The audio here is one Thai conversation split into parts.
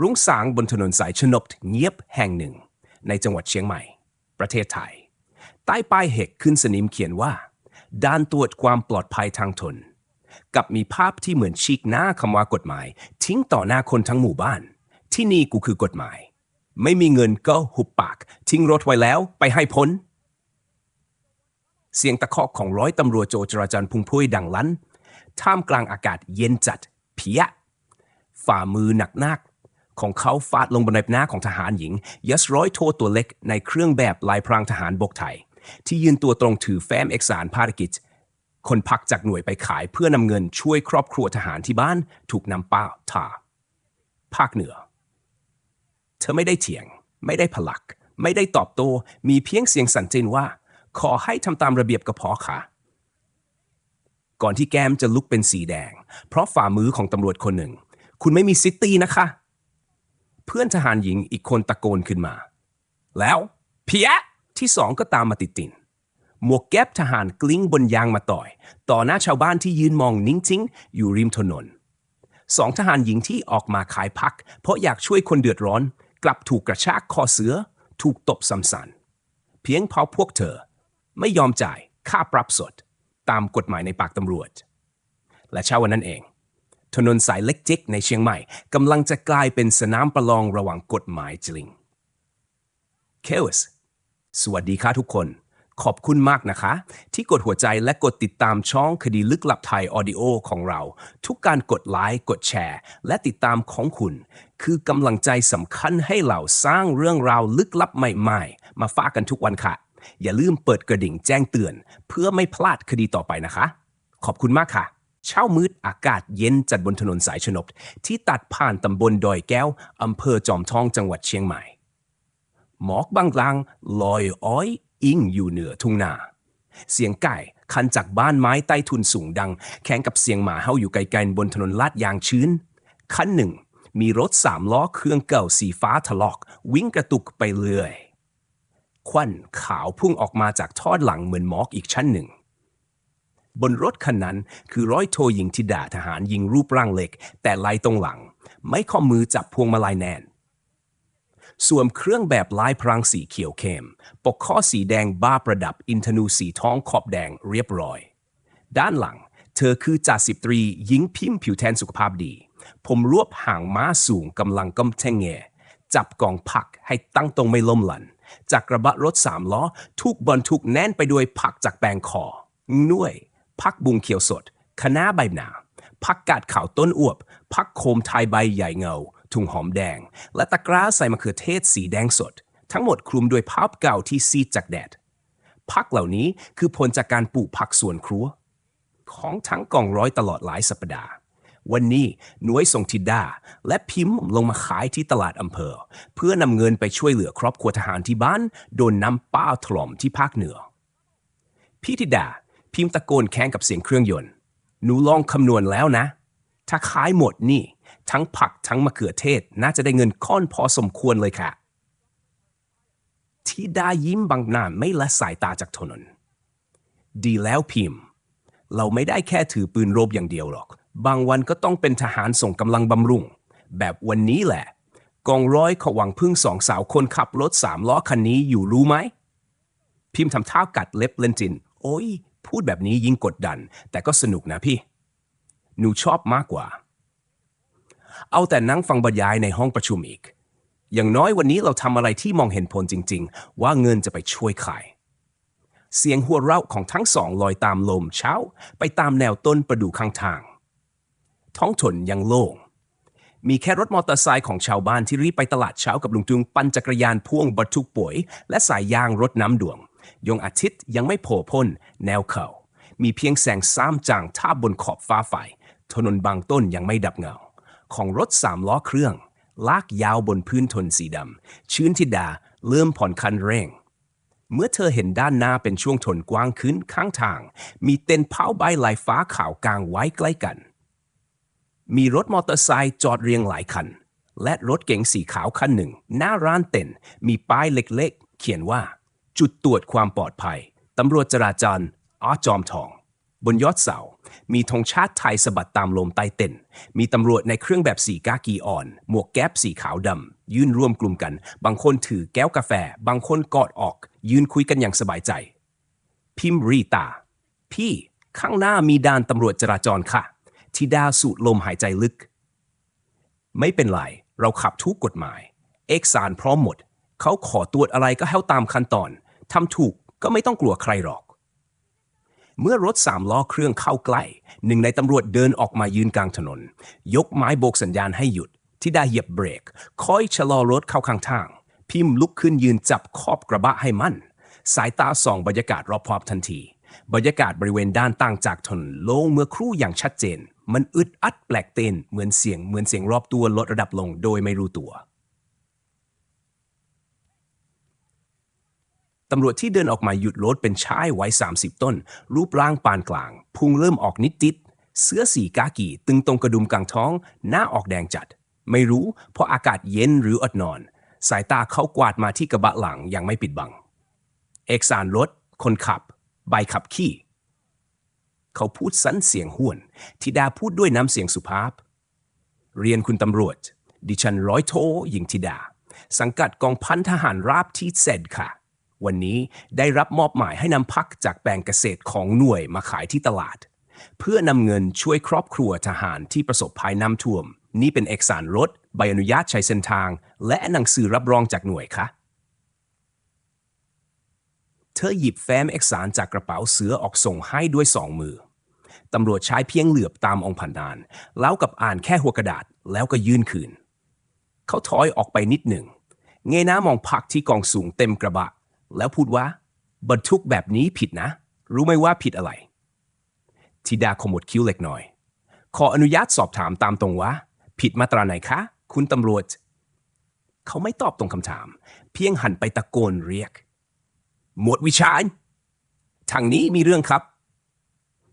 รุ่งสางบนถนนสายชนบเงียบแห่งหนึ่ง ในจังหวัดเชียงใหม่ ประเทศไทย ใต้ป้ายเหกขึ้นสนิมเขียนว่า ด้านตรวจความปลอดภัยทางทนกับมีภาพที่เหมือนฉีกหน้าคำว่ากฎหมาย ทิ้งต่อหน้าคนทั้งหมู่บ้าน ที่นี่กูคือกฎหมาย ไม่มีเงินก็หุบปาก ทิ้งรถไว้แล้วไปให้พ้น เสียงตะคอกของร้อยตำรวจโจจราจรพุงพุ้ยดังลั่นท่ามกลางอากาศเย็นจัดเพียฝ่ามือหนักนัก ของเขาฟาดลงบนใบหน้าของทหารหญิงยัสร้อยโทตัวเล็กในเครื่องแบบลายพรางทหารบกไทย ที่ยืนตัวตรงถือแฟ้มเอกสารภารกิจ คนพักจากหน่วยไปขายเพื่อนำเงินช่วยครอบครัวทหารที่บ้านถูกนำป้าทาภาคเหนือ เธอไม่ได้เถียง ไม่ได้ผลัก ไม่ได้ตอบโต้มีเพียงเสียงสั่นเจนว่า ขอให้ทำตามระเบียบก็พอค่ะก่อนที่แก้มจะลุกเป็นสีแดง เพราะฝ่ามือของตำรวจคนหนึ่ง คุณไม่มีซิตี้นะคะ เพื่อนทหารหญิงอีกคนตะโกนขึ้นมา แล้วเพียที่สองก็ตามมาติดตินหมวกแก๊ปทหารกลิ้งบนยางมาต่อย ต่อหน้าชาวบ้านที่ยืนมองนิ่งทิ้งอยู่ริมถนนสองทหารหญิงที่ออกมาขายพัก เพราะอยากช่วยคนเดือดร้อน กลับถูกกระชากคอเสือ ถูกตบซ้ำสันเพียงเพราะพวกเธอ ไม่ยอมจ่ายค่าปรับสด ตามกฎหมายในปากตำรวจ และเช้าวันนั้นเอง ถนนสายเล็กจิกในเชียงใหม่กำลังจะกลายเป็นสนามประลองระหว่างกฎหมายจริงเคลสสวัสดีค่ะทุกคน ขอบคุณมากนะคะ ที่กดหัวใจและกดติดตามช่องคดีลึกลับไทยออดิโอของเรา ทุกการกดไลค์กดแชร์ และติดตามของคุณ คือกำลังใจสำคัญให้เราสร้างเรื่องราวลึกลับใหม่ๆ มาฝากกันทุกวันค่ะ อย่าลืมเปิดกระดิ่งแจ้งเตือน เพื่อไม่พลาดคดีต่อไปนะคะ ขอบคุณมากค่ะ เช้ามืดอากาศเย็นจัดบนถนนสายชนบที่ตัดผ่านตำบลดอยแก้ว อำเภอจอมทองจังหวัดเชียงใหม่ หมอกบางลางลอยอ้อยอิงอยู่เหนือทุ่งนา เสียงไก่คันจากบ้านไม้ใต้ทุนสูงดัง แข่งกับเสียงหมาเห่าอยู่ไกลๆบนถนนลาดยางชื้น คันหนึ่ง มีรถสามล้อเครื่องเก่าสีฟ้าทะลอก วิ่งกระตุกไปเรื่อย ควันขาวพุ่งออกมาจากทอดหลังเหมือนหมอกอีกชั้นหนึ่ง บนรถคันนั้นคือร้อยโทหญิงทิดาทหารยิงรูปร่างเล็ก แต่ลายตรงหลัง ไม่ข้อมือจับพวงมาลัยแน่นสวมเครื่องแบบลายพรางสีเขียวเข้ม ปกข้อสีแดงบ้าประดับอินทนูสีท้องขอบแดงเรียบร้อย ด้านหลัง เธอคือจ่าสิบตรีหญิงพิมพ์ผิวแทนสุขภาพดี ผมรวบห่างม้าสูงกำลังก้มแทงแงจับกองผักให้ตั้งตรงไม่ล้มหลัน จากกระบะรถสามล้อทุกบรรทุกแน่นไปด้วยผักจากแปลงคอน่วย ผักบุงเขียวสดคะน้าใบหนาผักกาดขาวต้นอวบผักโคมไทยใบใหญ่เงา ถุงหอมแดง และตะกร้าใส่มะเขือเทศสีแดงสด ทั้งหมดคลุมด้วยภาพเก่าที่ซีดจากแดดผักเหล่านี้คือผลจากการปลูกผักสวนครัว ของทั้งกองร้อยตลอดหลายสัปดาห์ วันนี้หน่วยส่งทิดาและพิมพ์ลงมาขายที่ตลาดอำเภอ เพื่อนำเงินไปช่วยเหลือครอบครัวทหารที่บ้าน โดนน้ำป้าถล่มที่ภาคเหนือพี่ธิดา พิมพ์ตะโกนแข่งกับเสียงเครื่องยนต์ หนูลองคำนวณแล้วนะ ถ้าขายหมดนี่ ทั้งผักทั้งมะเขือเทศ น่าจะได้เงินค่อนพอสมควรเลยค่ะที่ดายิ้มบางหน้าไม่ละสายตาจากถนน ดีแล้วพิมพ์ เราไม่ได้แค่ถือปืนรบอย่างเดียวหรอก บางวันก็ต้องเป็นทหารส่งกำลังบำรุง แบบวันนี้แหละ กองร้อยเขาวังพึ่งสองสาวคนขับรถสามล้อคันนี้อยู่รู้ไหม พิมพ์ทำท่ากัดเล็บเลนจิน โอ้ย พูดแบบนี้ยิ่งกดดัน แต่ก็สนุกนะพี่ หนูชอบมากกว่า เอาแต่นั่งฟังบรรยายในห้องประชุมอีก อย่างน้อยวันนี้เราทำอะไรที่มองเห็นผลจริง ๆ ว่าเงินจะไปช่วยใครเสียงหัวเราะของทั้งสองลอยตามลมเช้า ไปตามแนวต้นประดู่ข้างทาง ท้องถนยังโล่ง มีแค่รถมอเตอร์ไซค์ของชาวบ้านที่รีบไปตลาดเช้ากับลุงจุงปั่นจักรยานพ่วงบรรทุกปุ๋ย และสายยางรถน้ำดวง ยงอาทิตย์ยังไม่โผล่พ้นแนวเขา มีเพียงแสงซ้ำจางทาบบนขอบฟ้าไฟถนนบางต้นยังไม่ดับเงา ของรถสามล้อเครื่อง ลากยาวบนพื้นทนสีดำ ชื้นทิดาเริ่มผ่อนคันเร่ง เมื่อเธอเห็นด้านหน้าเป็นช่วงทนกว้างขึ้นข้างทาง มีเต็นท์เผาใบลายฟ้าขาวกลางไว้ใกล้กัน มีรถมอเตอร์ไซค์จอดเรียงหลายคัน และรถเก๋งสีขาวคันหนึ่ง หน้าร้านเต็นท์มีป้ายเล็กๆ เขียนว่า จุดตรวจความปลอดภัย ตำรวจจราจรอาจอมทอง บนยอดเสา มีธงชาติไทยสะบัดตามลมใต้เต็นมีตำรวจในเครื่องแบบสีกากีอ่อน หมวกแก๊ปสีขาวดำ ยืนร่วมกลุ่มกัน บางคนถือแก้วกาแฟ บางคนกอดออก ยืนคุยกันอย่างสบายใจ พิมรีตา พี่ ข้างหน้ามีด่านตำรวจจราจรค่ะทิดาสูดลมหายใจลึก ไม่เป็นไร เราขับทุกกฎหมาย เอกสารพร้อมหมด เขาขอตรวจอะไรก็ให้ตามขั้นตอน ทำถูกก็ไม่ต้องกลัวใครหรอก เมื่อรถสามล้อเครื่องเข้าใกล้ หนึ่งในตำรวจเดินออกมายืนกลางถนน ยกไม้โบกสัญญาณให้หยุด ที่ได้เหยียบเบรกคอยชะลอรถเข้าข้างทาง พิมพ์ลุกขึ้นยืนจับขอบกระบะให้มั่น สายตาส่องบรรยากาศรอบๆทันที บรรยากาศบริเวณด้านต่างจากถนนโล่งเมื่อครู่อย่างชัดเจน มันอึดอัดแปลกเต้นเหมือนเสียงเหมือนเสียงรอบตัวลดระดับลงโดยไม่รู้ตัว ตำรวจที่เดินออกมาหยุดรถเป็นชายวัย30 ต้น รูปร่างปานกลาง พุงเริ่มออกนิดติดเสื้อสีกากีตึงตรงกระดุมกลางท้อง หน้าออกแดงจัด ไม่รู้เพราะอากาศเย็นหรืออดนอน สายตาเขากวาดมาที่กระบะหลังย่างไม่ปิดบัง เอกสารรถ คนขับ ใบขับขี่ เขาพูดสันเสียงห้วนทิดาพูดด้วยน้ำเสียงสุภาพ เรียนคุณตำรวจ ดิฉันร้อยโทหญิงธิดา สังกัดกองพันทหารราบที่เซดค่ะ วันนี้ได้รับมอบหมายให้นำพักจากแปลงเกษตรของหน่วยมาขายที่ตลาด เพื่อนำเงินช่วยครอบครัวทหารที่ประสบภัยน้ำท่วม นี่เป็นเอกสารรถ ใบอนุญาตใช้เส้นทาง และหนังสือรับรองจากหน่วยคะเธอหยิบแฟ้มเอกสารจากกระเป๋าเสือออกส่งให้ด้วยสองมือตำรวจใช้เพียงเหลือบตามองผ่านดาน แล้วกับอ่านแค่หัวกระดาษแล้วก็ยื่นคืน เขาถอยออกไปนิดหนึ่ง เงยหน้ามองพักที่กองสูงเต็มกระบะ แล้วพูดว่าบรรทุกแบบนี้ผิดนะ รู้ไหมว่าผิดอะไรธิดาขมวดคิ้วเล็กน้อย ขออนุญาตสอบถามตามตรงว่า ผิดมาตราไหนคะ คุณตำรวจ เขาไม่ตอบตรงคำถาม เพียงหันไปตะโกนเรียก หมวดวิชาญทางนี้มีเรื่องครับ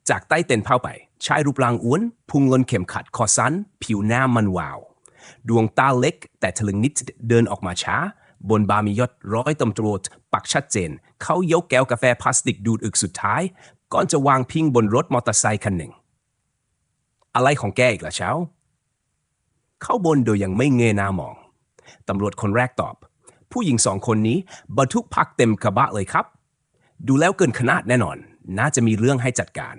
จากใต้เต็นท์ผ้าไป ชายรูปร่างอ้วน พุงลนเข็มขัดคอสั้น ผิวหน้ามันวาว ดวงตาเล็กแต่ทะลึงนิดเดินออกมาช้า บนบามียศร้อยตำรวจปักชัดเจน เขายกแก้วกาแฟพลาสติกดูดอึกสุดท้าย ก่อนจะวางพิงบนรถมอเตอร์ไซค์คันหนึ่ง อะไรของแกอีกล่ะเช้า เข้าบนโดยยังไม่เงยหน้ามอง ตำรวจคนแรกตอบ ผู้หญิงสองคนนี้บรรทุกพักเต็มกระบะเลยครับ ดูแล้วเกินขนาดแน่นอน น่าจะมีเรื่องให้จัดการ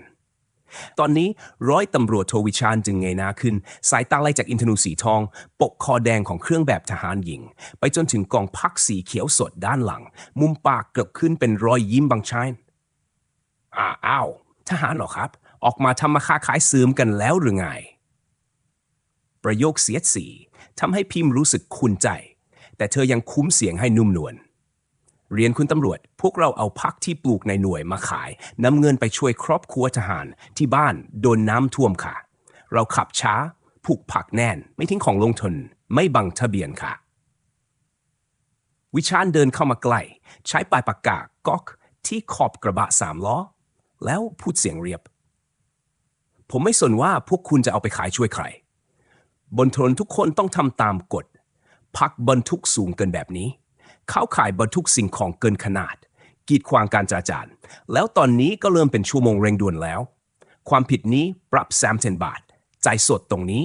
ตอนนี้ร้อยตำรวจโทวิชาญจึงเงยหน้าขึ้น สายตาไล่จากอินทนูสีทอง ปกคอแดงของเครื่องแบบทหารหญิง ไปจนถึงกองพักสีเขียวสดด้านหลัง มุมปากเกือบขึ้นเป็นรอยยิ้มบางชายอ้าอ้าวทหารหรอครับ ออกมาทำมาค้าขายซื้อมกันแล้วหรือไง ประโยคเสียดสีทำให้พิมพ์รู้สึกคุ้นใจ แต่เธอยังคุ้มเสียงให้นุ่มนวล เรียนคุณตำรวจ พวกเราเอาพักที่ปลูกในหน่วยมาขายนำเงินไปช่วยครอบครัวทหารที่บ้านโดนน้ำท่วมค่ะ เราขับช้าผูกผักแน่น ไม่ทิ้งของลงทุน ไม่บังทะเบียนค่ะ วิชาญเดินเข้ามาใกล้ใช้ปลายปากกาก๊อกที่ขอบกระบะสามล้อ แล้วพูดเสียงเรียบ ผมไม่สนว่าพวกคุณจะเอาไปขายช่วยใคร บนถนนทุกคนต้องทำตามกฎพักบรรทุกสูงเกินแบบนี้ เขาขายบรรทุกสิ่งของเกินขนาด กีดขวางการจราจรแล้วตอนนี้ก็เริ่มเป็นชั่วโมงเร่งด่วนแล้ว ความผิดนี้ปรับ3 0บาท ใจสดตรงนี้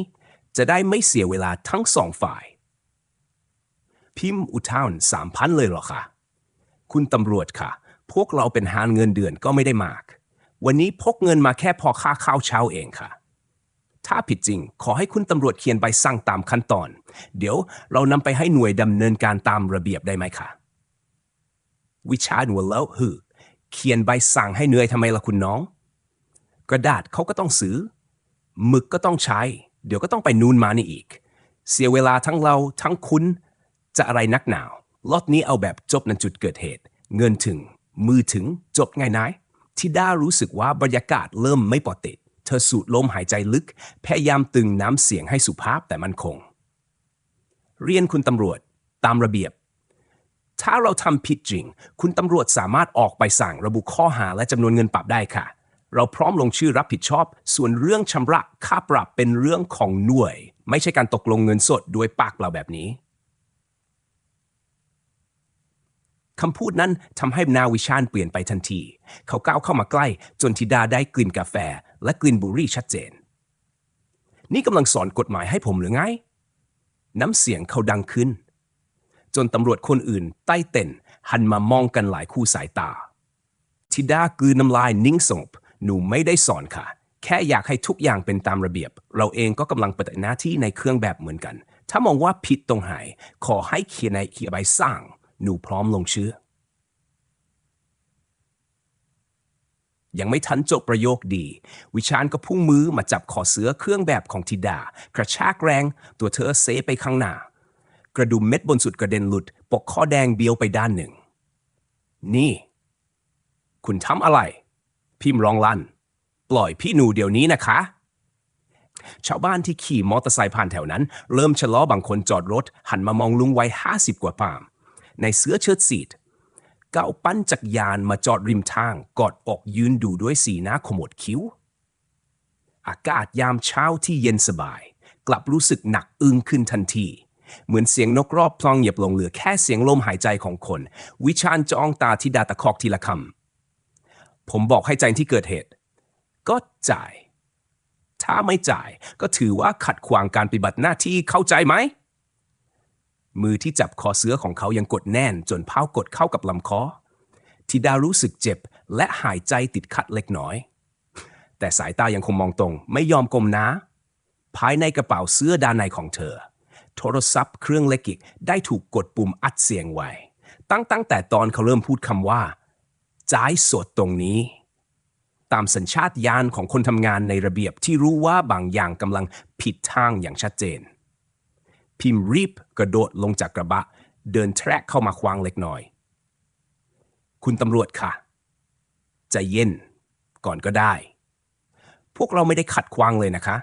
จะได้ไม่เสียเวลาทั้งสองฝ่าย พิมพ์อุทานสามพันเลยเหรอคะคุณตำรวจค่ะ พวกเราเป็นหารเงินเดือนก็ไม่ได้มาก วันนี้พกเงินมาแค่พอค่าข้าวเช้าเองค่ะ ถ้าผิดจริง ขอให้คุณตำรวจเขียนใบสั่งตามขั้นตอน เดี๋ยวเรานำไปให้หน่วยดำเนินการตามระเบียบได้ไหมคะวิชาหัวแล้วฮือเขียนใบสั่งให้เหนื่อยทำไมล่ะคุณน้อง กระดาษเขาก็ต้องซื้อหมึกก็ต้องใช้ เดี๋ยวก็ต้องไปนูนมานี่อีก เสียเวลาทั้งเราทั้งคุณ จะอะไรนักหนาวล็อตนี้เอาแบบจบในจุดเกิดเหตุ เงินถึง มือถึงจบง่ายนายที่ด้ารู้สึกว่าบรรยากาศเริ่มไม่ปกติ เธอสูดลมหายใจลึก พยายามตึงน้ำเสียงให้สุภาพแต่มันคง เรียนคุณตำรวจตามระเบียบ ถ้าเราทำผิดจริง คุณตำรวจสามารถออกไปสั่งระบุข้อหาและจำนวนเงินปรับได้ค่ะ เราพร้อมลงชื่อรับผิดชอบ ส่วนเรื่องชำระค่าปรับเป็นเรื่องของหน่วย ไม่ใช่การตกลงเงินสดด้วยปากเปล่าแบบนี้คำพูดนั้นทำให้นาวิชาญเปลี่ยนไปทันที เขาก้าวเข้ามาใกล้ จนธิดาได้กลิ่นกาแฟ และกลิ่นบุหรี่ชัดเจน นี่กำลังสอนกฎหมายให้ผมหรือไง น้ำเสียงเขาดังขึ้น จนตำรวจคนอื่นใต้เต็นหันมามองกันหลายคู่สายตา ทิดากลืนน้ำลายนิ่งสงบหนูไม่ได้สอนค่ะ แค่อยากให้ทุกอย่างเป็นตามระเบียบ เราเองก็กำลังปฏิบัติหน้าที่ในเครื่องแบบเหมือนกัน ถ้ามองว่าผิดตรงไหนขอให้เขียนในเขียใบสั่งหนูพร้อมลงชื่อ ยังไม่ทันจบประโยคดี วิชาญก็พุ่งมือมาจับคอเสือเครื่องแบบของธิดา กระชากแรง ตัวเธอเซไปข้างหน้า กระดุมเม็ดบนสุดกระเด็นหลุด ปกข้อแดงเบี้ยวไปด้านหนึ่ง นี่ คุณทำอะไร พิมร้องลั่น ปล่อยพี่หนูเดี๋ยวนี้นะคะ ชาวบ้านที่ขี่มอเตอร์ไซค์ผ่านแถวนั้น เริ่มชะลอบางคนจอดรถ หันมามองลุงวัยห้าสิบกว่าปาม ในเสื้อเชิ้ตสีด ก้าปั้นจักรยานมาจอดริมทางกอดอกยืนดูด้วยสีหน้าขมวดคิ้ว อากาศยามเช้าที่เย็นสบาย กลับรู้สึกหนักอึ้งขึ้นทันที เหมือนเสียงนกรอบพลองเหยียบลงเหลือแค่เสียงลมหายใจของคน วิชาญจ้องตาที่ดาตะคอกทีละคำผมบอกให้ใจที่เกิดเหตุ ก็จ่าย ถ้าไม่จ่ายก็ถือว่าขัดขวางการปฏิบัติหน้าที่เข้าใจไหม มือที่จับคอเสื้อของเขายังกดแน่นจนเพ้ากดเข้ากับลำคอทิดารู้สึกเจ็บและหายใจติดขัดเล็กน้อย แต่สายตายังคงมองตรง ไม่ยอมกลมนะ ภายในกระเป๋าเสื้อด้านในของเธอ โทรศัพท์เครื่องเล็กอีกได้ถูกกดปุ่มอัดเสียงไว้ ตั้งตั้งแต่ตอนเขาเริ่มพูดคำว่าจ่ายสดตรงนี้ ตามสัญชาตญาณของคนทำงานในระเบียบที่รู้ว่าบางอย่างกำลังผิดทางอย่างชัดเจน พิมพ์รีบกระโดดลงจากกระบะ เดินแทรกเข้ามาควางเล็กน้อย คุณตำรวจค่ะใจเย็น ก่อนก็ได้ พวกเราไม่ได้ขัดขวางเลยนะคะ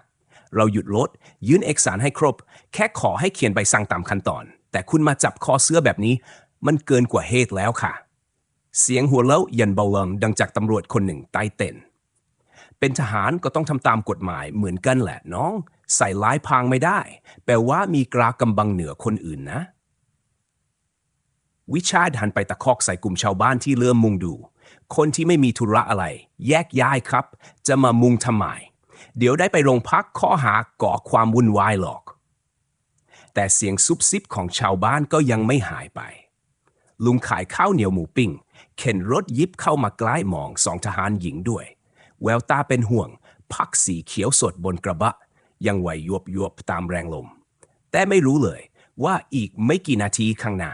เราหยุดรถยื่นเอกสารให้ครบ แค่ขอให้เขียนใบสั่งตามขั้นตอน แต่คุณมาจับคอเสื้อแบบนี้ มันเกินกว่าเหตุแล้วค่ะ เสียงหัวเราะเย็นเบาลงดังจากตำรวจคนหนึ่งใต้เต็นเป็นทหารก็ต้องทำตามกฎหมายเหมือนกันแหละน้อง ใส่ร้ายพางไม่ได้ แปลว่ามีกรากำบังเหนือคนอื่นนะ วิชาดหันไปตะคอกใส่กลุ่มชาวบ้านที่เริ่มมุงดู คนที่ไม่มีธุระอะไร แยกย้ายครับ จะมามุงทำไมเดี๋ยวได้ไปโรงพักข้อหาก่อความวุ่นวายหรอก แต่เสียงซุบซิบของชาวบ้านก็ยังไม่หายไป ลุงขายข้าวเหนียวหมูปิ้ง เข็นรถยิบเข้ามาใกล้มองสองทหารหญิงด้วย แววตาเป็นห่วง พักสีเขียวสดบนกระบะ ยังไหวยวบยวบตามแรงลม แต่ไม่รู้เลยว่าอีกไม่กี่นาทีข้างหน้า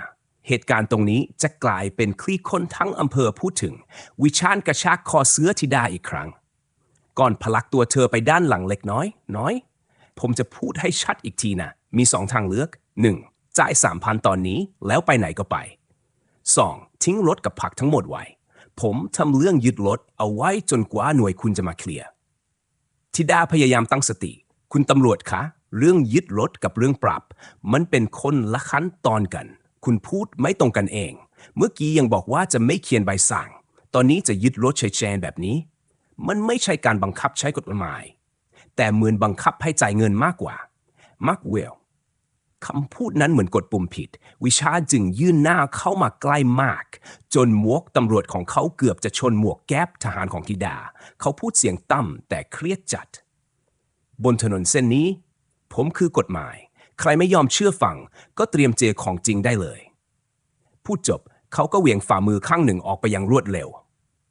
เหตุการณ์ตรงนี้จะกลายเป็นคลี่คนทั้งอำเภอพูดถึง วิชาญกระชากคอเสื้อธิดาอีกครั้ง ก่อนพลักตัวเธอไปด้านหลังเล็กน้อย น้อย ผมจะพูดให้ชัดอีกทีนะ มีสองทางเลือก 1. จ่ายสามพันตอนนี้แล้วไปไหนก็ไป 2. ทิ้งรถกับผักทั้งหมดไว้ ผมทำเรื่องยึดรถเอาไว้จนกว่าหน่วยคุณจะมาเคลียร์ธิดาพยายามตั้งสติ คุณตำรวจคะ เรื่องยึดรถกับเรื่องปรับ มันเป็นคนละขั้นตอนกัน คุณพูดไม่ตรงกันเอง เมื่อกี้ยังบอกว่าจะไม่เขียนใบสั่ง ตอนนี้จะยึดรถเฉยๆแบบนี้ มันไม่ใช่การบังคับใช้กฎหมาย แต่เหมือนบังคับให้จ่ายเงินมากกว่ามักเวลคำพูดนั้นเหมือนกดปุ่มผิด วิชาจึงยื่นหน้าเข้ามาใกล้มาก จนหมวกตำรวจของเขาเกือบจะชนหมวกแก๊ปทหารของธิดา เขาพูดเสียงต่ำแต่เครียดจัด บนถนนเส้นนี้ ผมคือกฎหมาย ใครไม่ยอมเชื่อฟัง ก็เตรียมเจอของจริงได้เลย พูดจบเขาก็เหวี่ยงฝ่ามือข้างหนึ่งออกไปอย่างรวดเร็ว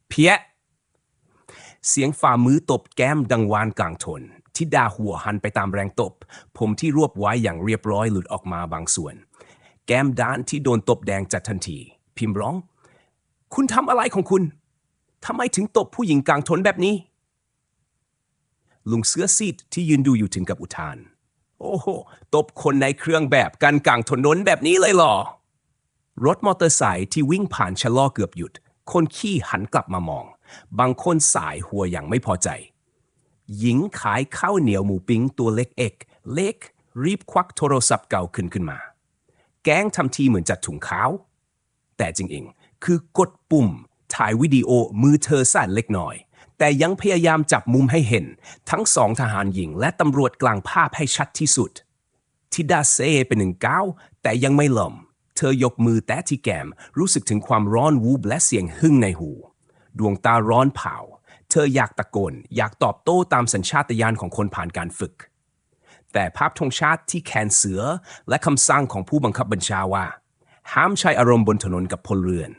เพี้ย เสียงฝ่ามือตบแก้มดังวานกลางทนทิดาหัวหันไปตามแรงตบ ผมที่รวบไว้อย่างเรียบร้อยหลุดออกมาบางส่วน แก้มด้านที่โดนตบแดงจัดทันที พิมพ์ร้อง คุณทำอะไรของคุณทำไมถึงตบผู้หญิงกลางทนแบบนี้ ลุงเสื้อซีดที่ยืนดูอยู่ถึงกับอุทาน โอ้โห ตบคนในเครื่องแบบกันกลางถนนแบบนี้เลยเหรอ รถมอเตอร์ไซค์ที่วิ่งผ่านชะลอเกือบหยุด คนขี่หันกลับมามอง บางคนสายหัวอย่างไม่พอใจ หญิงขายข้าวเหนียวหมูปิ้งตัวเล็กเอก เล็ก รีบควักโทรศัพท์เก่าขึ้นขึ้นมา แก๊งทำทีเหมือนจัดถุงขาว แต่จริงๆคือกดปุ่มถ่ายวิดีโอมือเธอสั่นเล็กน้อย แต่ยังพยายามจับมุมให้เห็น ทั้งสองทหารหญิง และตำรวจกลางภาพให้ชัดที่สุด ทิดาเซเป็นหนึ่งก้าวแต่ยังไม่ลมเธอยกมือแตะที่แก้มรู้สึกถึงความร้อนวูบและเสียงหึ่งในหู ดวงตาร้อนเผา เธออยากตะโกน อยากตอบโต้ตามสัญชาตญาณของคนผ่านการฝึก แต่ภาพธงชาติที่แขนเสือและคำสั่งของผู้บังคับบัญชาว่า ห้ามใช้อารมณ์บนถนนกับพลเรือน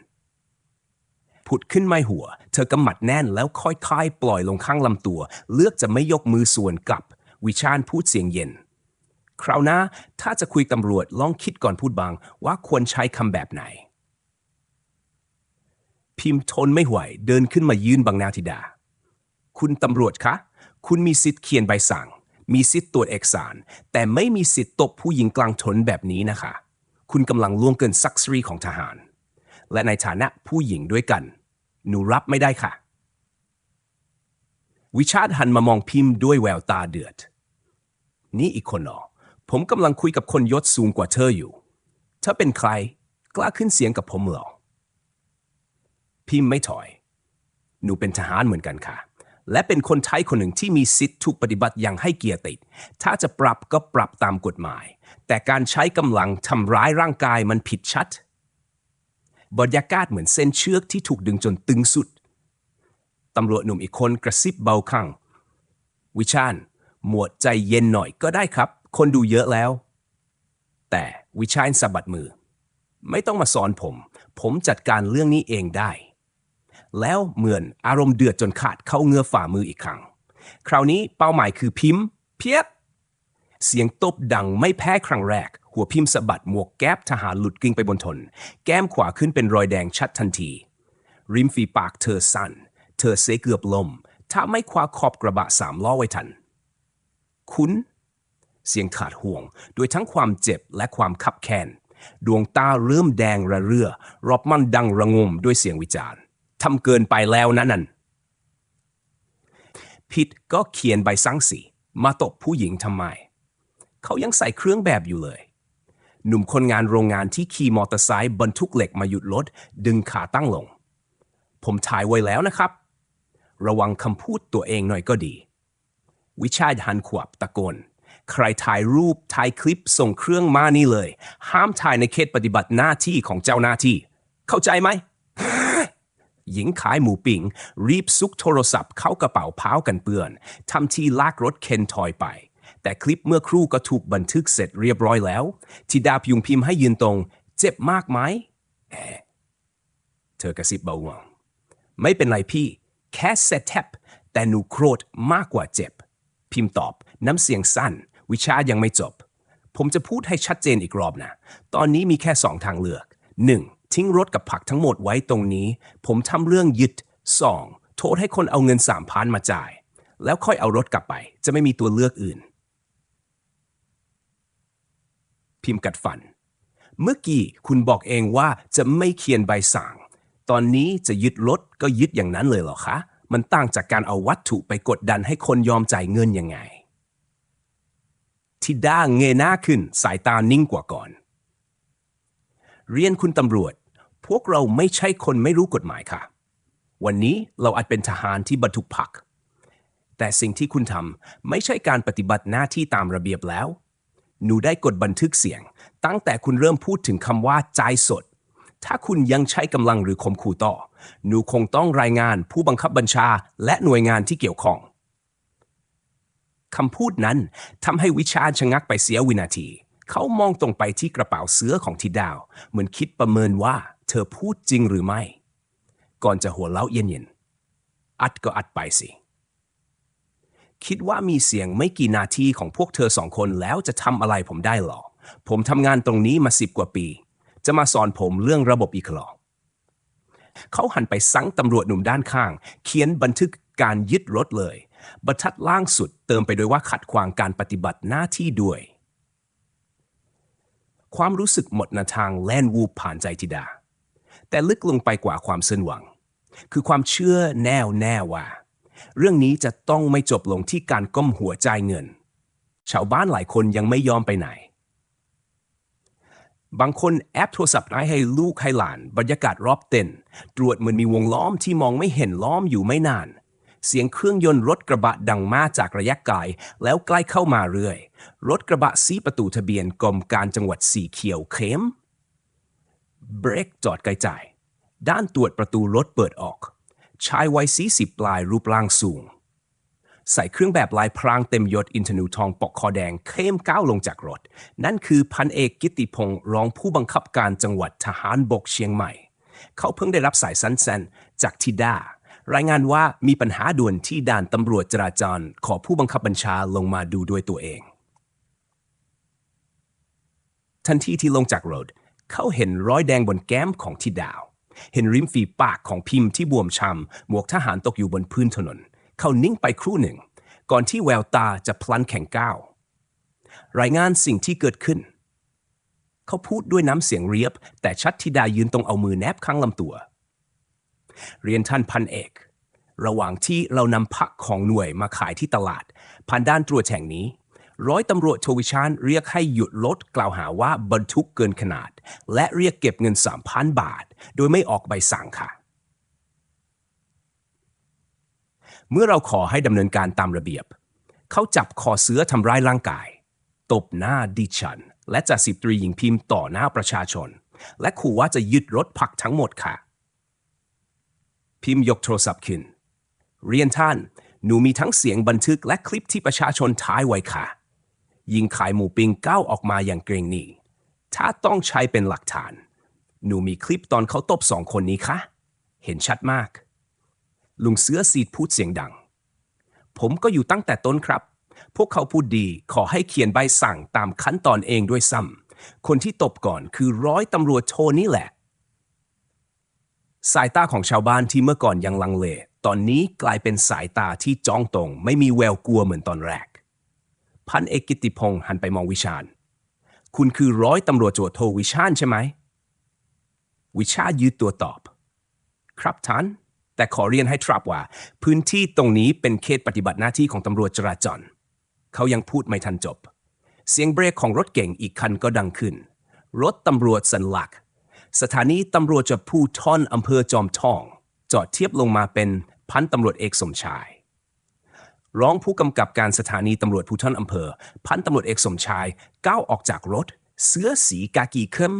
ผุดขึ้นไม่หัว เธอกำหมัดแน่นแล้วค่อยๆ ปล่อยลงข้างลำตัว เลือกจะไม่ยกมือส่วนกลับ วิชาญพูดเสียงเย็น คราวหน้าถ้าจะคุยตำรวจลองคิดก่อนพูดบางว่าควรใช้คำแบบไหน พิมพ์ทนไม่ไหว เดินขึ้นมายืนบังหนาธิดา คุณตำรวจคะ คุณมีสิทธิ์เขียนใบสั่ง มีสิทธิ์ตรวจเอกสาร แต่ไม่มีสิทธิ์ตบผู้หญิงกลางถนนแบบนี้นะคะ คุณกำลังล่วงเกินศักดิ์ศรีของทหารและในฐานะผู้หญิงด้วยกัน หนูรับไม่ได้ค่ะ วิชาติหันมามองพิมพ์ด้วยแววตาเดือด นี่อีกคนหรอผมกำลังคุยกับคนยศสูงกว่าเธออยู่ เธอเป็นใคร กล้าขึ้นเสียงกับผมหรอ พิมพ์ไม่ถอย หนูเป็นทหารเหมือนกันค่ะ และเป็นคนไทยคนหนึ่งที่มีสิทธิ์ถูกปฏิบัติอย่างให้เกียรติ ถ้าจะปรับก็ปรับตามกฎหมาย แต่การใช้กำลังทำร้ายร่างกายมันผิดชัด บรรยากาศเหมือนเส้นเชือกที่ถูกดึงจนตึงสุด ตำรวจหนุ่มอีกคนกระซิบเบาข้างวิชาญหมวดใจเย็นหน่อยก็ได้ครับ คนดูเยอะแล้ว แต่วิชาญสะบัดมือ ไม่ต้องมาสอนผม ผมจัดการเรื่องนี้เองได้ แล้วเหมือนอารมณ์เดือดจนขาดเข้าเงื้อฝ่ามืออีกครั้ง คราวนี้เป้าหมายคือพิมพ์ เพียบ เสียงตบดังไม่แพ้ครั้งแรก หัวพิมพ์สะบัดหมวกแก๊ปทหารหลุดกลิ้งไปบนทน แก้มขวาขึ้นเป็นรอยแดงชัดทันที ริมฝีปากเธอสั่น เธอเซเกือบลม ถ้าไม่คว้าขอบกระบะสามล้อไว้ทัน คุณเสียงขาดห่วงด้วยทั้งความเจ็บและความคับแค้นดวงตาเริ่มแดงระเรื่อ รอบมันดังระงมด้วยเสียงวิจารณ์ทำเกินไปแล้วนะนั่นผิดก็เขียนใบสั่งสีมาตบผู้หญิงทำไม เขายังใส่เครื่องแบบอยู่เลย หนุ่มคนงานโรงงานที่ขี่มอเตอร์ไซค์บรรทุกเหล็กมาหยุดรถดึงขาตั้งลง ผมถ่ายไว้แล้วนะครับ ระวังคำพูดตัวเองหน่อยก็ดี วิชาหันขวบตะโกน ใครถ่ายรูปถ่ายคลิปส่งเครื่องมานี่เลย ห้ามถ่ายในเขตปฏิบัติหน้าที่ของเจ้าหน้าที่ เข้าใจไหม หญิงขายหมูปิงรีบซุกโทรศัพท์เข้ากระเป๋าเพ้ากันเปื้อนทำทีลากรถเคนทอยไป แต่คลิปเมื่อครู่ก็ถูกบันทึกเสร็จเรียบร้อยแล้วทิดาพยุงพิมพ์ให้ยืนตรง เจ็บมากไหมแอเธอกระซิบเบาหวงไม่เป็นไรพี่ แค่เซตแทปแต่หนูโกรธมากกว่าเจ็บ พิมพ์ตอบน้ำเสียงสั้น วิชายังไม่จบ ผมจะพูดให้ชัดเจนอีกรอบนะ ตอนนี้มีแค่สองทางเลือก 1. ทิ้งรถกับผักทั้งหมดไว้ตรงนี้ ผมทำเรื่องยึด 2. โทษให้คนเอาเงินสามพันมาจ่าย แล้วค่อยเอารถกลับไป จะไม่มีตัวเลือกอื่น พิมพ์กัดฟัน เมื่อกี้คุณบอกเองว่าจะไม่เขียนใบสั่ง ตอนนี้จะยึดรถก็ยึดอย่างนั้นเลยเหรอคะ มันต่างจากการเอาวัตถุไปกดดันให้คนยอมจ่ายเงินยังไงทิด้าเงยหน้าขึ้นสายตานิ่งกว่าก่อน เรียนคุณตำรวจ พวกเราไม่ใช่คนไม่รู้กฎหมายค่ะ วันนี้เราอาจเป็นทหารที่บรรทุกผัก แต่สิ่งที่คุณทำไม่ใช่การปฏิบัติหน้าที่ตามระเบียบแล้ว หนูได้กดบันทึกเสียง ตั้งแต่คุณเริ่มพูดถึงคำว่าใจสด ถ้าคุณยังใช้กำลังหรือข่มขู่ต่อ หนูคงต้องรายงานผู้บังคับบัญชา และหน่วยงานที่เกี่ยวข้องคำพูดนั้นทำให้วิชาชะงักไปเสียวินาที เขามองตรงไปที่กระเป๋าเสื้อของทิดาว เหมือนคิดประเมินว่า เธอพูดจริงหรือไม่ ก่อนจะหัวเราะเย็นๆอัดก็อัดไปสิ คิดว่ามีเสียงไม่กี่นาทีของพวกเธอสองคนแล้วจะทำอะไรผมได้หรอ ผมทำงานตรงนี้มาสิบกว่าปี จะมาสอนผมเรื่องระบบอีกหรอ เขาหันไปสั่งตำรวจหนุ่มด้านข้าง เขียนบันทึกการยึดรถเลย บรรทัดล่างสุดเติมไปด้วยว่าขัดขวางการปฏิบัติหน้าที่ด้วย ความรู้สึกหมดนาทางแล่นวูบผ่านใจธิดา แต่ลึกลงไปกว่าความสิ้นหวัง คือความเชื่อแน่วแน่ว่า เรื่องนี้จะต้องไม่จบลงที่การก้มหัวจ่ายเงิน ชาวบ้านหลายคนยังไม่ยอมไปไหน บางคนแอปโทรศัพท์ให้ลูกให้หลาน บรรยากาศรอบเต็นตรวจเหมือนมีวงล้อมที่มองไม่เห็นล้อมอยู่ไม่นาน เสียงเครื่องยนต์รถกระบะดังมาจากระยะไกลแล้วใกล้เข้ามาเรื่อย รถกระบะสีประตูทะเบียนกรมการจังหวัดสีเขียวเข้มเบรกจอดไกลจ่ายด้านตรวจประตูรถเปิดออก ชายวัยสีสิบปลายรูปร่างสูง ใส่เครื่องแบบลายพรางเต็มยศอินทนูทองปกคอแดงเข้มก้าวลงจากรถ นั่นคือพันเอกกิตติพงศ์รองผู้บังคับการจังหวัดทหารบกเชียงใหม่ เขาเพิ่งได้รับสายสั้นๆ จากทิดารายงานว่ามีปัญหาด่วนที่ด่านตำรวจจราจร ขอผู้บังคับบัญชาลงมาดูด้วยตัวเอง ทันทีที่ลงจากรถเขาเห็นรอยแดงบนแก้มของทิดาว เห็นริมฝีปากของพิมพ์ที่บวมช้ำหมวกทหารตกอยู่บนพื้นถนน เขานิ่งไปครู่หนึ่ง ก่อนที่แววตาจะพลันแข่งก้าว รายงานสิ่งที่เกิดขึ้น เขาพูดด้วยน้ำเสียงเรียบ แต่ชัดทิดายืนตรงเอามือแนบข้างลำตัว เรียนท่านพันเอก ระหว่างที่เรานำผักของหน่วยมาขายที่ตลาดผ่านด้านตรวจแห่งนี้ ร้อยตำรวจโทวิชานเรียกให้หยุดรถกล่าวหาว่าบรรทุกเกินขนาด และเรียกเก็บเงิน 3,000 บาท โดยไม่ออกใบสั่งค่ะ เมื่อเราขอให้ดำเนินการตามระเบียบ เขาจับคอเสื้อทำร้ายร่างกาย ตบหน้าดิฉัน และจ่าสิบตรีหญิงพิมพ์ต่อหน้าประชาชน และขู่ว่าจะยึดรถผักทั้งหมดค่ะ พิมพ์ยกโทรศัพท์ขึ้น เรียนท่านหนูมีทั้งเสียงบันทึกและคลิปที่ประชาชนท้ายไว้ค่ะ ยิงขายหมูปิ้งก้าวออกมาอย่างเกรงหนีถ้าต้องใช้เป็นหลักฐาน หนูมีคลิปตอนเขาตบสองคนนี้คะ เห็นชัดมาก ลุงเสือซีดพูดเสียงดัง ผมก็อยู่ตั้งแต่ต้นครับ พวกเขาพูดดีขอให้เขียนใบสั่งตามขั้นตอนเองด้วยซ้ำคนที่ตบก่อนคือร้อยตำรวจโทนี่แหละ สายตาของชาวบ้านที่เมื่อก่อนยังลังเล ตอนนี้กลายเป็นสายตาที่จ้องตรง ไม่มีแววกลัวเหมือนตอนแรก พันเอกกิติพงศ์หันไปมองวิชาญ คุณคือร้อยตำรวจโจโทวิชาญใช่ไหม วิชาญยืดตัวตอบ ครับท่าน แต่ขอเรียนให้ทราบว่า พื้นที่ตรงนี้เป็นเขตปฏิบัติหน้าที่ของตำรวจจราจร เขายังพูดไม่ทันจบ เสียงเบรกของรถเก่งอีกคันก็ดังขึ้น รถตำรวจสันหลัก สถานีตำรวจจะพูท่อนอำเภอจอมทอง จอดเทียบลงมาเป็นพันตำรวจเอกสมชาย ร้องผู้กำกับการสถานีตำรวจภูท่อำเภอ พันตำรวจเอกสมชายก้าวออกจากรถ เสื้อสีกากีเข้ม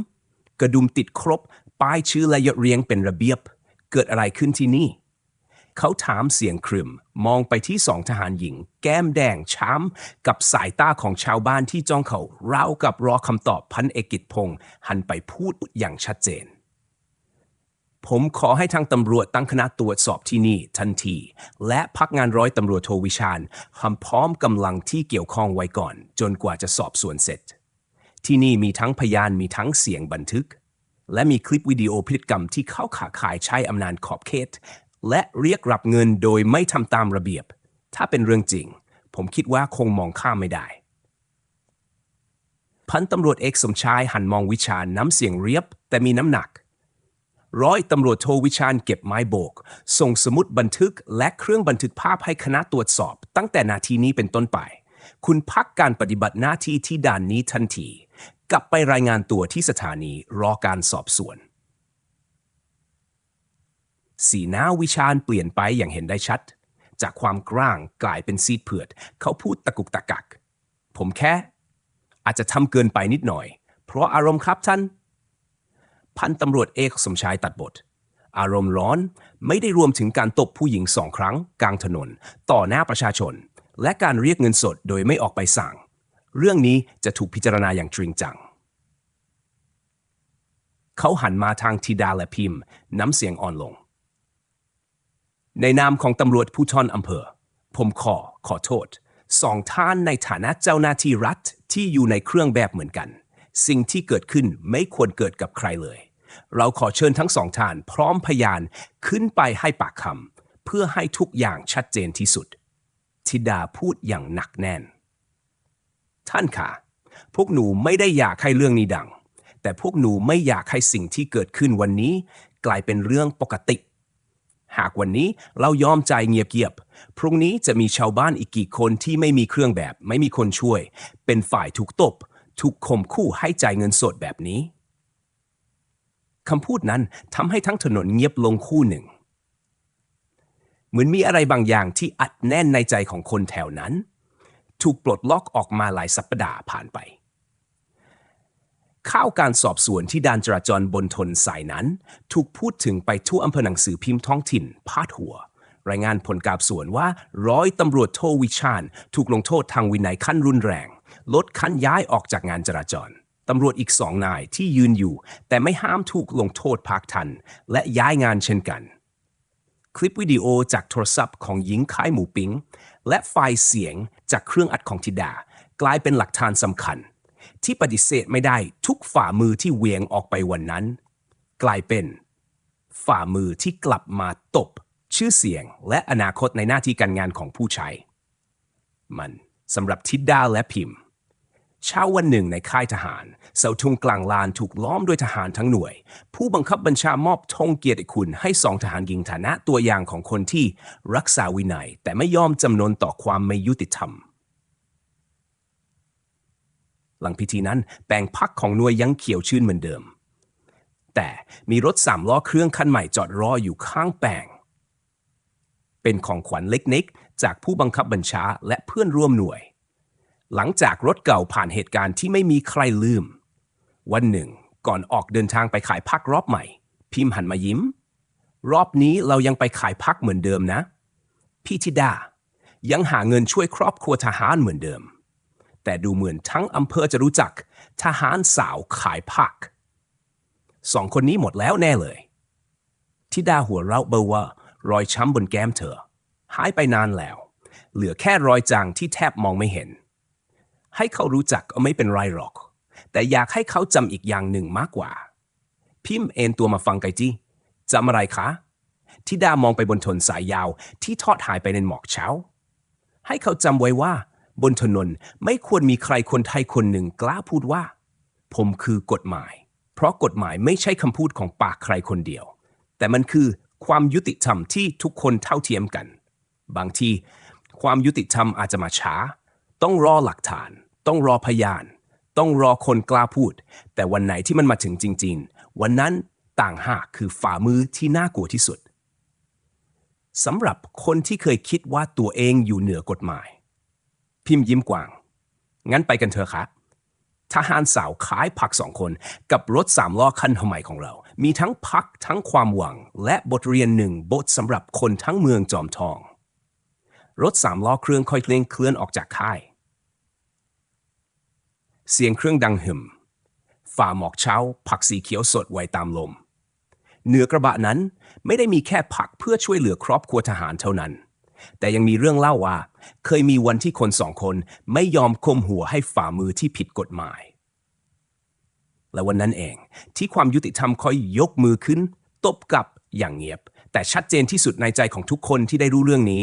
กระดุมติดครบ ป้ายชื่อและยศเรียงเป็นระเบียบ เกิดอะไรขึ้นที่นี่ เขาถามเสียงครึม มองไปที่สองทหารหญิง แก้มแดงช้ำ กับสายตาของชาวบ้านที่จ้องเขาราวกับรอคำตอบพันเอกกิจพงศ์หันไปพูดอย่างชัดเจน ผมขอให้ทางตำรวจตั้งคณะตรวจสอบที่นี่ทันที และพักงานร้อยตำรวจโทวิชาญทำพร้อมกำลังที่เกี่ยวข้องไว้ก่อน จนกว่าจะสอบสวนเสร็จ ที่นี่มีทั้งพยานมีทั้งเสียงบันทึก และมีคลิปวิดีโอพฤติกรรมที่เข้าขาขายใช้อำนาจขอบเขต และเรียกรับเงินโดยไม่ทำตามระเบียบ ถ้าเป็นเรื่องจริง ผมคิดว่าคงมองข้ามไม่ได้พันตำรวจเอกสมชายหันมองวิชาญน้ำเสียงเรียบ แต่มีน้ำหนัก ร้อยตำรวจโทวิชาญเก็บไม้โบก ส่งสมุดบันทึกและเครื่องบันทึกภาพให้คณะตรวจสอบ ตั้งแต่นาทีนี้เป็นต้นไป คุณพักการปฏิบัติหน้าที่ที่ด่านนี้ทันที กลับไปรายงานตัวที่สถานีรอการสอบสวน สีหน้าวิชาญเปลี่ยนไปอย่างเห็นได้ชัด จากความกร้างกลายเป็นซีดเผือด เขาพูดตะกุกตะกัก ผมแค่ อาจจะทำเกินไปนิดหน่อย เพราะอารมณ์ครับท่าน พันตำรวจเอกสมชายตัดบท อารมณ์ร้อนไม่ได้รวมถึงการตบผู้หญิงสองครั้งกลางถนน ต่อหน้าประชาชน และการเรียกเงินสดโดยไม่ออกไปสั่ง เรื่องนี้จะถูกพิจารณาอย่างจริงจัง เขาหันมาทางธิดาและพิมพ์น้ำเสียงอ่อนลง ในนามของตำรวจผู้ทอนอำเภอ ผมขอขอโทษสองท่านในฐานะเจ้าหน้าที่รัฐที่อยู่ในเครื่องแบบเหมือนกัน สิ่งที่เกิดขึ้นไม่ควรเกิดกับใครเลย เราขอเชิญทั้งสองท่านพร้อมพยานขึ้นไปให้ปากคำเพื่อให้ทุกอย่างชัดเจนที่สุด ธิดาพูดอย่างหนักแน่น ท่านค่ะพวกหนูไม่ได้อยากให้เรื่องนี้ดัง แต่พวกหนูไม่อยากให้สิ่งที่เกิดขึ้นวันนี้ กลายเป็นเรื่องปกติหากวันนี้เรายอมใจเงียบๆพรุ่งนี้จะมีชาวบ้านอีกกี่คนที่ไม่มีเครื่องแบบ ไม่มีคนช่วย เป็นฝ่ายถูกตบ ถูกข่มขู่ให้จ่ายเงินสดแบบนี้คำพูดนั้นทำให้ทั้งถนนเงียบลงคู่หนึ่ง เหมือนมีอะไรบางอย่างที่อัดแน่นในใจของคนแถวนั้น ถูกปลดล็อกออกมาหลายสัปดาห์ผ่านไปข่าวการสอบสวนที่ด่านจราจรบนทนสายนั้น ถูกพูดถึงไปทั่วอำเภอหนังสือพิมพ์ท้องถิ่น พาดหัว รายงานผลการสวนว่าร้อยตำรวจโทวิชาญถูกลงโทษทางวินัยขั้นรุนแรง ลดขั้นย้ายออกจากงานจราจรตำรวจอีกสองนายที่ยืนอยู่ แต่ไม่ห้ามถูกลงโทษพักทัน และย้ายงานเช่นกัน คลิปวิดีโอจากโทรศัพท์ของหญิงขายหมูปิ้ง และไฟล์เสียงจากเครื่องอัดของธิดา กลายเป็นหลักฐานสำคัญ ที่ปฏิเสธไม่ได้ทุกฝ่ามือที่เวียงออกไปวันนั้น กลายเป็น ฝ่ามือที่กลับมาตบ ชื่อเสียงและอนาคตในหน้าที่การงานของผู้ใช้ มันสำหรับทิดาและพิมพ์ เช้าวันหนึ่งในค่ายทหาร เสาธงกลางลานถูกล้อมด้วยทหารทั้งหน่วย ผู้บังคับบัญชามอบธงเกียรติคุณให้สองทหารหญิงฐานะตัวอย่างของคนที่รักษาวินัย แต่ไม่ยอมจำนนต่อความไม่ยุติธรรม หลังพิธีนั้นแปลงพักของหน่วยยังเขียวชื่นเหมือนเดิม แต่มีรถสามล้อเครื่องคันใหม่จอดรออยู่ข้างแปลง เป็นของขวัญเล็กๆจากผู้บังคับบัญชาและเพื่อนร่วมหน่วย หลังจากรถเก่าผ่านเหตุการณ์ที่ไม่มีใครลืม วันหนึ่ง ก่อนออกเดินทางไปขายพักรอบใหม่ พิมพ์หันมายิ้ม รอบนี้เรายังไปขายพักเหมือนเดิมนะ พี่ธิดา ยังหาเงินช่วยครอบครัวทหารเหมือนเดิม แต่ดูเหมือนทั้งอำเภอจะรู้จัก ทหารสาวขายผักสองคนนี้หมดแล้วแน่เลยทิดาหัวเราะเบาว่ารอยช้ำบนแก้มเธอ หายไปนานแล้ว เหลือแค่รอยจางที่แทบมองไม่เห็น ให้เขารู้จักก็ไม่เป็นไรหรอก แต่อยากให้เขาจำอีกอย่างหนึ่งมากกว่า พิมพ์เอนตัวมาฟังไกจี้จำอะไรคะทิดามองไปบนถนนสายยาวที่ทอดหายไปในหมอกเช้า ให้เขาจำไว้ว่า บนถนนไม่ควรมีใครคนไทยคนหนึ่งกล้าพูดว่า ผมคือกฎหมาย เพราะกฎหมายไม่ใช่คำพูดของปากใครคนเดียว แต่มันคือความยุติธรรมที่ทุกคนเท่าเทียมกัน บางที ความยุติธรรมอาจจะมาช้า ต้องรอหลักฐาน ต้องรอพยาน ต้องรอคนกล้าพูด แต่วันไหนที่มันมาถึงจริง ๆ วันนั้นต่างหากคือฝ่ามือที่น่ากลัวที่สุดสำหรับคนที่เคยคิดว่าตัวเองอยู่เหนือกฎหมาย พิมพ์ยิ้มกว้าง งั้นไปกันเถอะครับทหารสาวขายผักสองคน กับรถสามล้อคันใหม่ของเรา มีทั้งพักทั้งความหวัง และบทเรียนหนึ่งบทสำหรับคนทั้งเมืองจอมทอง รถสามล้อเครื่องค่อยเคลื่อนเคลื่อนออกจากค่าย เสียงเครื่องดังหึมฝ่าหมอกเช้า ผักสีเขียวสดไวตามลม เหนือกระบะนั้นไม่ได้มีแค่ผักเพื่อช่วยเหลือครอบครัวทหารเท่านั้น แต่ยังมีเรื่องเล่าว่า เคยมีวันที่คนสองคนไม่ยอมคมหัวให้ฝ่ามือที่ผิดกฎหมาย และวันนั้นเองที่ความยุติธรรมค่อยยกมือขึ้น ตบกลับอย่างเงียบ แต่ชัดเจนที่สุดในใจของทุกคนที่ได้รู้เรื่องนี้